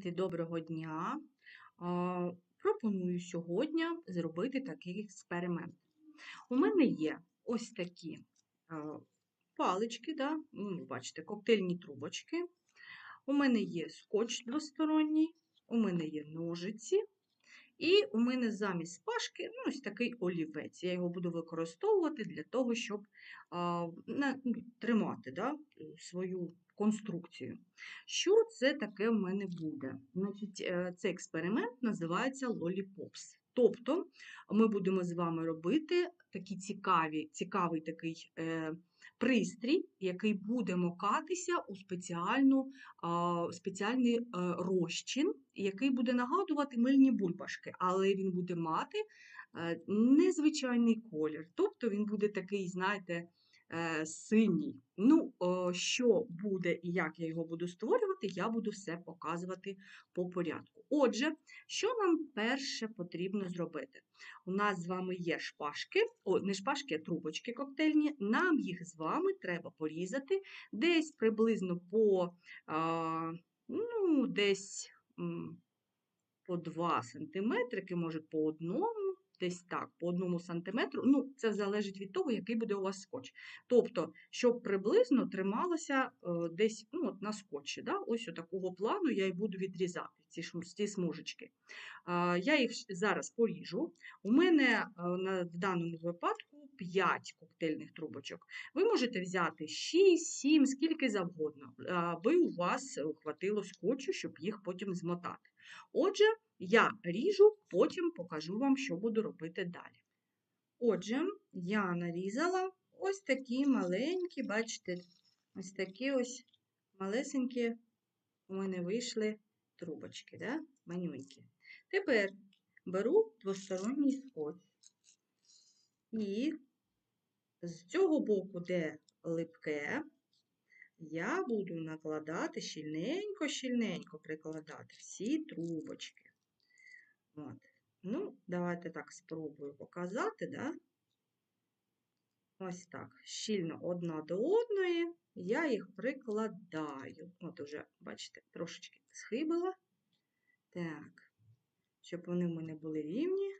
Діти, доброго дня! Пропоную сьогодні зробити такий експеримент. У мене є ось такі палички, да? ну, бачите, коктейльні трубочки. У мене є скотч двосторонній, у мене є ножиці, і у мене замість пашки ну, ось такий олівець. Я його буду використовувати для того, щоб а, на, ну, тримати да, свою конструкцію. Що це таке в мене буде? Значить, е, Цей експеримент називається Lollipops. Тобто ми будемо з вами робити такі цікаві, цікавий такий е, пристрій, який буде мокатися у спеціальну, а, спеціальний е, розчин, який буде нагадувати мильні бульбашки, але він буде мати е, незвичайний колір. Тобто він буде такий, знаєте, е, синій. Ну, що буде і як я його буду створювати, я буду все показувати по порядку. Отже, що нам перше потрібно зробити? У нас з вами є шпажки, о, не шпажки, а трубочки коктейльні. Нам їх з вами треба порізати десь приблизно по, а, ну, десь по 2 сантиметрики, може по одному, десь так, по одному сантиметру. Ну, це залежить від того, який буде у вас скотч. Тобто, щоб приблизно трималося е, десь ну, от на скотчі. Да? Ось такого плану я і буду відрізати ці, ці смужечки. Я їх зараз поріжу. У мене е, в даному випадку 5 коктейльних трубочок. Ви можете взяти 6, 7, скільки завгодно, аби у вас хватило скотчу, щоб їх потім змотати. Отже, я ріжу, потім покажу вам, що буду робити далі. Отже, я нарізала ось такі маленькі, бачите, ось такі ось малесенькі у мене вийшли трубочки, да? манюнькі. Тепер беру двосторонній скотч і з цього боку, де липке, я буду накладати щільненько-щільненько прикладати всі трубочки. От. Ну, давайте так спробую показати, да? Ось так. Щільно одна до одної я їх прикладаю. От уже, бачите, трошечки схибила. Так, щоб вони в мене були рівні.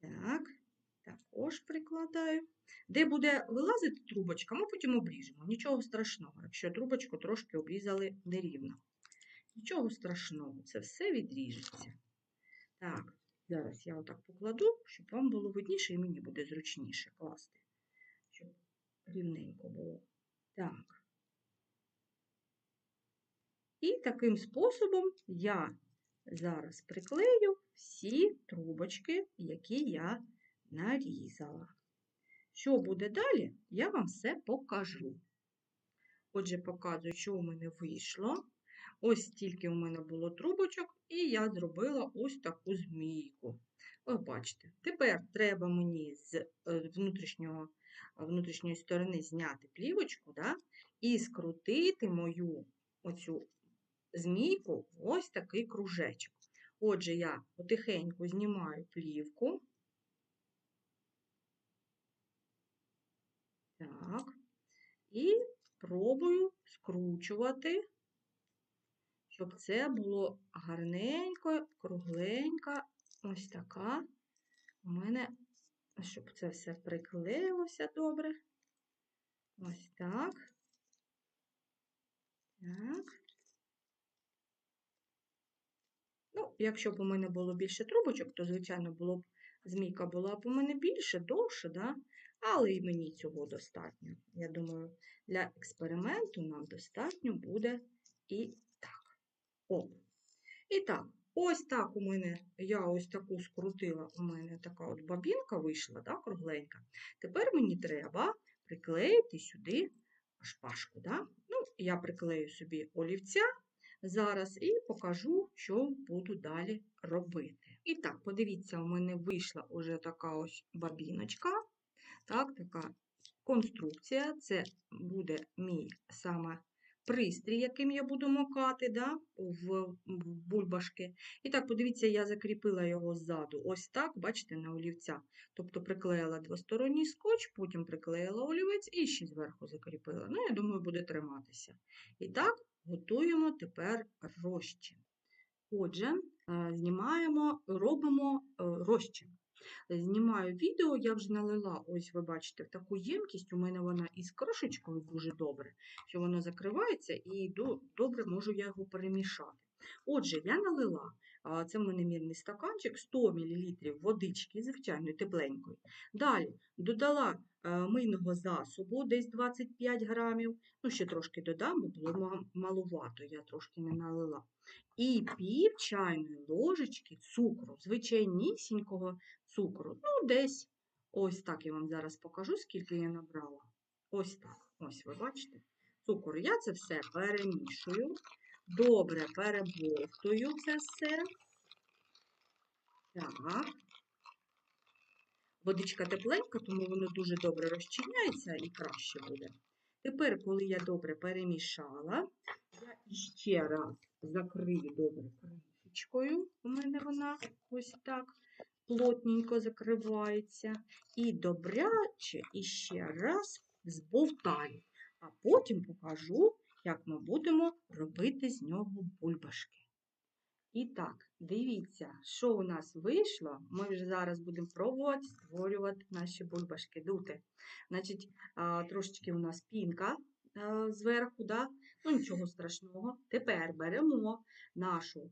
Так, також прикладаю. Де буде вилазити трубочка, ми потім обріжемо. Нічого страшного, якщо трубочку трошки обрізали нерівно. Нічого страшного, це все відріжеться. Так, зараз я отак покладу, щоб вам було видніше і мені буде зручніше класти, щоб рівненько було. Так. І таким способом я зараз приклею всі трубочки, які я нарізала. Що буде далі, я вам все покажу. Отже, показую, що у мене вийшло. Ось стільки у мене було трубочок, і я зробила ось таку змійку. Ви бачите, тепер треба мені з е, внутрішнього, внутрішньої сторони зняти плівочку да, і скрутити мою оцю змійку в ось такий кружечок. Отже, я потихеньку знімаю плівку. Так, і пробую скручувати щоб це було гарненько, кругленько, ось така. У мене, щоб це все приклеїлося добре. Ось так. Так. Ну, якщо б у мене було більше трубочок, то, звичайно, було б змійка була б у мене більше, довше, да? Але і мені цього достатньо. Я думаю, для експерименту нам достатньо буде і Оп. І так, ось так у мене, я ось таку скрутила, у мене така от бабінка вийшла, да, кругленька. Тепер мені треба приклеїти сюди шпажку. Да? Ну, Я приклею собі олівця зараз і покажу, що буду далі робити. І так, подивіться, у мене вийшла вже така ось бабіночка, так, така конструкція. Це буде мій саме пристрій, яким я буду мокати да, в, в бульбашки. І так, подивіться, я закріпила його ззаду. Ось так, бачите, на олівця. Тобто приклеїла двосторонній скотч, потім приклеїла олівець і ще зверху закріпила. Ну, я думаю, буде триматися. І так, готуємо тепер розчин. Отже, е, знімаємо, робимо е, розчин. Знімаю відео, я вже налила, ось ви бачите, в таку ємкість. У мене вона із кришечкою дуже добре, що воно закривається і добре можу я його перемішати. Отже, я налила, це в мене мірний стаканчик, 100 мл водички, звичайної тепленької. Далі додала е, мийного засобу, десь 25 грамів. Ну, ще трошки додам, бо було ма- малувато, я трошки не налила. І пів чайної ложечки цукру, звичайнісінького цукру. Ну, десь ось так я вам зараз покажу, скільки я набрала. Ось так. Ось ви бачите. Цукор. Я це все перемішую. Добре перебовтую це все. Так. Водичка тепленька, тому воно дуже добре розчиняється і краще буде. Тепер, коли я добре перемішала, я іще раз закрию добре кришечкою. У мене вона ось так плотненько закривається. І добряче іще раз збовтаю. А потім покажу, як ми будемо робити з нього бульбашки. І так, дивіться, що у нас вийшло. Ми вже зараз будемо пробувати створювати наші бульбашки дути. Значить, трошечки у нас пінка зверху, да? ну нічого страшного. Тепер беремо нашу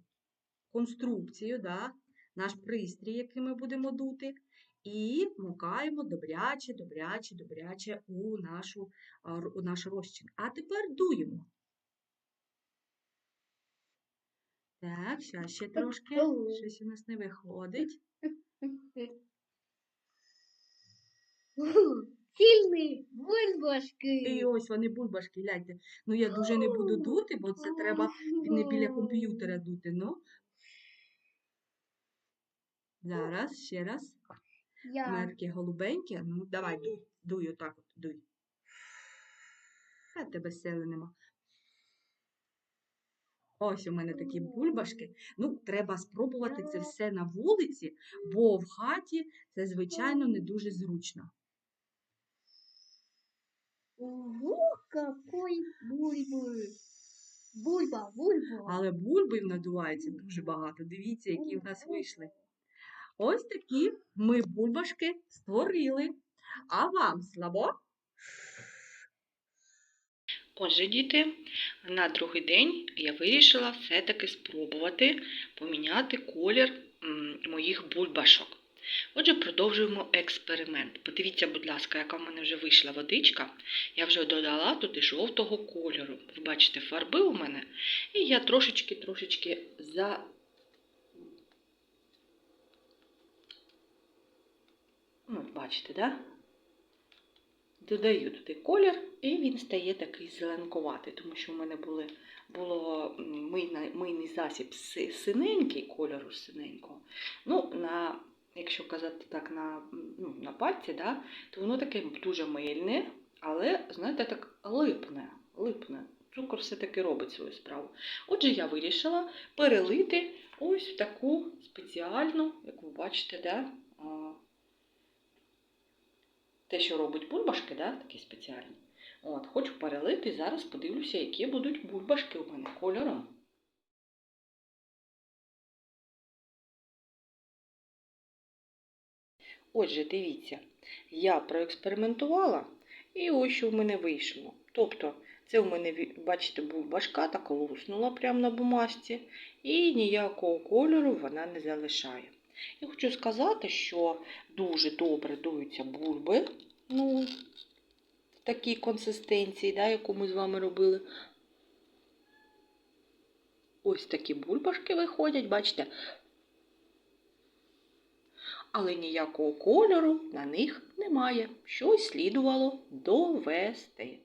конструкцію, да? наш пристрій, який ми будемо дути, і мукаємо добряче, добряче, добряче у, нашу, у наш розчин. А тепер дуємо. Так, ще, ще трошки. Щось у нас не виходить. Сильні бульбашки. І ось вони бульбашки, гляньте. Ну я дуже не буду дути, бо це треба не біля комп'ютера дути. Ну. Зараз, ще раз. Я. Мерки голубенькі. Ну, давай дуй. Дуй отак от, дуй. А тебе сили нема. Ось у мене такі бульбашки. Ну, треба спробувати це все на вулиці, бо в хаті це, звичайно, не дуже зручно. Ого, какой бульбы. Бульба, бульба. Але бульбів надувається дуже багато. Дивіться, які в нас вийшли. Ось такі ми бульбашки створили. А вам слабо? Отже, діти, на другий день я вирішила все-таки спробувати поміняти колір моїх бульбашок. Отже, продовжуємо експеримент. Подивіться, будь ласка, яка в мене вже вийшла водичка. Я вже додала туди жовтого кольору. Ви бачите, фарби у мене. І я трошечки-трошечки за. Ну, бачите, да? Додаю туди колір, і він стає такий зеленкуватий, тому що в мене були, було м, мийна, мийний засіб синенький, кольору синенького. Ну, на, якщо казати так, на, ну, на пальці, да, то воно таке дуже мильне, але, знаєте, так липне. липне. Цукор все-таки робить свою справу. Отже, я вирішила перелити ось в таку спеціальну, як ви бачите, да, те, що робить бульбашки, да, такі спеціальні. От, хочу перелити, зараз подивлюся, які будуть бульбашки у мене кольором. Отже, дивіться, я проекспериментувала, і ось що в мене вийшло. Тобто, це у мене, бачите, бульбашка так луснула прямо на бумажці, і ніякого кольору вона не залишає. Я хочу сказати, що дуже добре дуються бульби, ну, в такій консистенції, да, яку ми з вами робили. Ось такі бульбашки виходять, бачите? Але ніякого кольору на них немає. Щось слідувало довести.